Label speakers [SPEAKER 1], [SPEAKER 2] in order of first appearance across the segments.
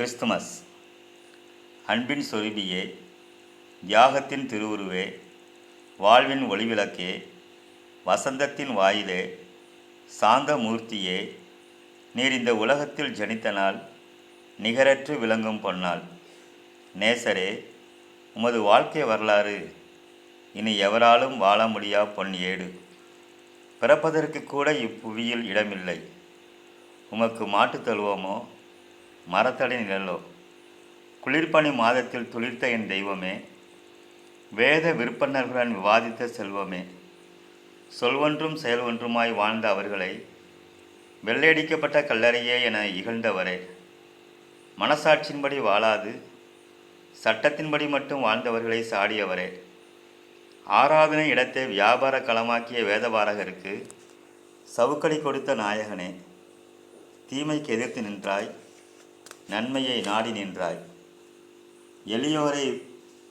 [SPEAKER 1] Christmas. அன்பின் சொருபியே தியாகத்தின் திருவுருவே வாழ்வின் ஒளிவிளக்கே வசந்தத்தின் வாயிலே சாந்த மூர்த்தியே நீர் இந்த உலகத்தில் ஜனித்த நாள் நிகரற்று விளங்கும் பொன்னாள் நேசரே உமது வாழ்க்கை வரலாறு இனி எவராலும் வாழ முடியா பொன் ஏடு. பிறப்பதற்கு கூட இப்புவியில் இடமில்லை. உமக்கு மாட்டு தழுவோமோ மரத்தடி நிழலோ குளிர்பனி மாதத்தில் துளிர்த்த என் தெய்வமே வேத விற்பனர்களுடன் விவாதித்த செல்வமே சொல்வொன்றும் செயல் ஒன்றுமாய் வாழ்ந்த அவர்களை வெள்ளையடிக்கப்பட்ட கல்லறையே என இகழ்ந்தவரே. மனசாட்சியின்படி வாழாது சட்டத்தின்படி மட்டும் வாழ்ந்தவர்களை சாடியவரே. ஆராதனை இடத்தை வியாபார களமாக்கிய வேதபாரகருக்கு சவுக்கடி கொடுத்த நாயகனே தீமைக்கு எதிர்த்து நின்றாய். நன்மையை நாடி நின்றாய். எளியோரை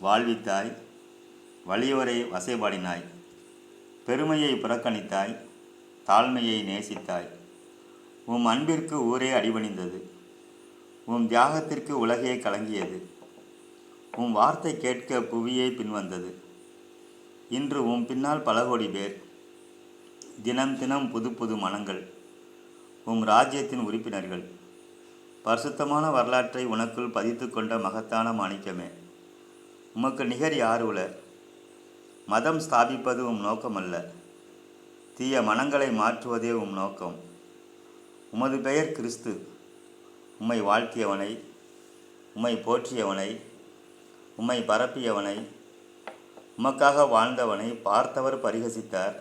[SPEAKER 1] வாழ்வித்தாய் வலியோரை வசைபாடினாய். பெருமையை புறக்கணித்தாய் தாழ்மையை நேசித்தாய். உம் அன்பிற்கு ஊரே அடிபணிந்தது. உம் தியாகத்திற்கு உலகே கலங்கியது. உம் வார்த்தை கேட்க புவியே பின்வந்தது. இன்று உம் பின்னால் பல கோடி பேர். தினம் தினம் புது புது மனங்கள். உம் ராஜ்யத்தின் உறுப்பினர்கள். பரிசுத்தமான வரலாற்றை உனக்குள் பதித்து கொண்ட மகத்தான மாணிக்கமே. உமக்கு நிகர் யார் உல மதம் ஸ்தாபிப்பது உம் நோக்கமல்ல. தீய மனங்களை மாற்றுவதே உம் நோக்கம். உமது பெயர் கிறிஸ்து. உம்மை வாழ்த்தியவனை உம்மை போற்றியவனை உம்மை பரப்பியவனை உமக்காக வாழ்ந்தவனை பார்த்தவர் பரிகசித்தார்.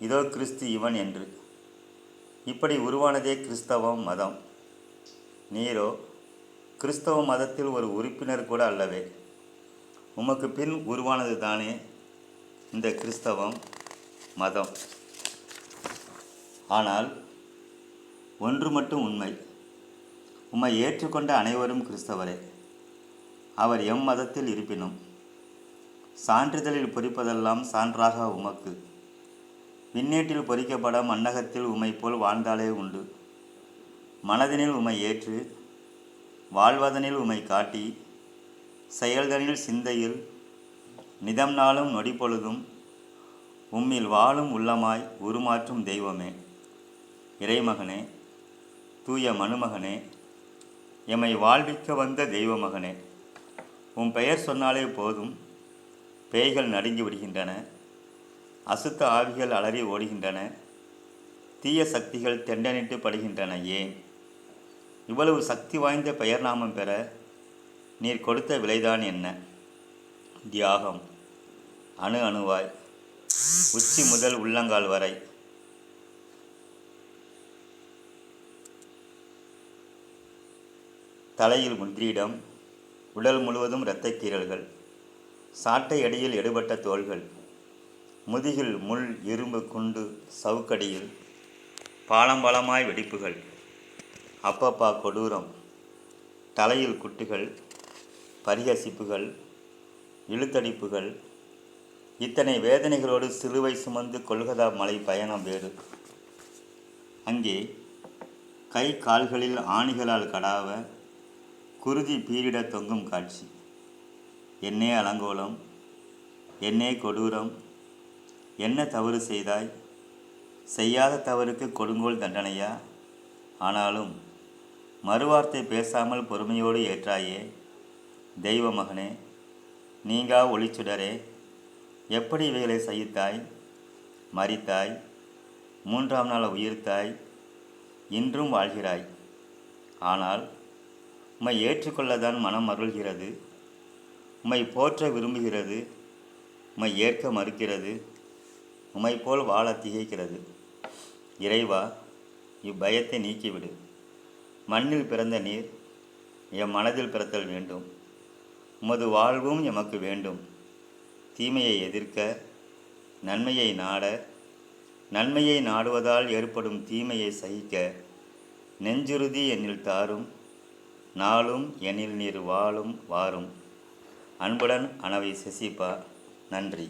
[SPEAKER 1] இதோ கிறிஸ்து இவன் என்று. இப்படி உருவானதே கிறிஸ்தவம் மதம். நீரோ கிறிஸ்தவ மதத்தில் ஒரு உறுப்பினர் கூட அல்லவே. உமக்கு பின் உருவானது தானே இந்த கிறிஸ்தவம் மதம். ஆனால் ஒன்று மட்டும் உண்மை. உம்மை ஏற்றுக்கொண்ட அனைவரும் கிறிஸ்தவரே. அவர் எம் மதத்தில் இருப்பினும் சான்றிதழில் பொறிப்பதெல்லாம் சான்றாக உமக்கு. விண்ணேட்டில் பொறிக்கப்பட மன்னகத்தில் உமை போல் வாழ்ந்தாலே உண்டு. மனதினில் உம்மை ஏற்று வாழ்வதனில் உம்மை காட்டி செயல்தனில் சிந்தையில் நிதம் நாளும் நொடி பொழுதும் உம்மில் வாழும் உள்ளமாய் உருமாற்றும் தெய்வமே. இறைமகனே தூய மனுமகனே எம்மை வாழ்விக்க வந்த தெய்வமகனே உன் உம் பெயர் சொன்னாலே போதும் பேய்கள் நடுங்கி விடுகின்றன அசுத்த ஆவிகள் அலறி ஓடுகின்றன தீய சக்திகள் தெண்டனிட்டு படுகின்றன ஏன்? இவ்வளவு சக்தி வாய்ந்த பெயர் நாமம் பெற நீர் கொடுத்த விலைதான் என்ன? தியாகம். அணு அணுவாய். உச்சி முதல் உள்ளங்கால் வரை. தலையில் முந்திரியிடம் உடல் முழுவதும் இரத்தக் கீரல்கள் சாட்டை அடியில் எடுபட்ட தோள்கள். முதுகில் முள் இரும்பு குண்டு சவுக்கடியில் பாலம்பாலமாய் வெடிப்புகள். அப்பப்பா கொடூரம். தலையில் குட்டுகள் பரிகசிப்புகள் இழுத்தடிப்புகள். இத்தனை வேதனைகளோடு சிலுவை சுமந்து கொல்கதா மலை பயணம் வேறு. அங்கே கை கால்களில் ஆணிகளால் கடாவ குருதி பீரிட தொங்கும் காட்சி. என்னே அலங்கோலம் என்னே கொடூரம் என்ன தவறு செய்தாய்? செய்யாத தவறுக்கு கொடுங்கோல் தண்டனையா? ஆனாலும் மறுவார்த்தை பேசாமல் பொறுமையோடு ஏற்றாயே. தெய்வ மகனே நீங்கா ஒளிச்சுடரே. எப்படி இவைகளை சகித்தாய்? மறித்தாய் மூன்றாம் நாள் உயிர்த்தாய். இன்றும் வாழ்கிறாய். ஆனால் உம்மை ஏற்றுக்கொள்ளதான் மனம் அருள்கிறது உம்மை போற்ற விரும்புகிறது. உம்மை ஏற்க மறுக்கிறது. உம்மை போல் வாழ திகைக்கிறது. இறைவா இப்பயத்தை நீக்கிவிடு. மண்ணில் பிறந்த நீர் எம் மனதில் பிறத்தல் வேண்டும். உமது வாழ்வும் எமக்கு வேண்டும். தீமையை எதிர்க்க நன்மையை நாட நன்மையை நாடுவதால் ஏற்படும் தீமையை சகிக்க நெஞ்சுறுதி என்னில் தாரும் நாளும் எனில் நீர் வாழும் வாரும். அன்புடன் அனவை சசிபா நன்றி.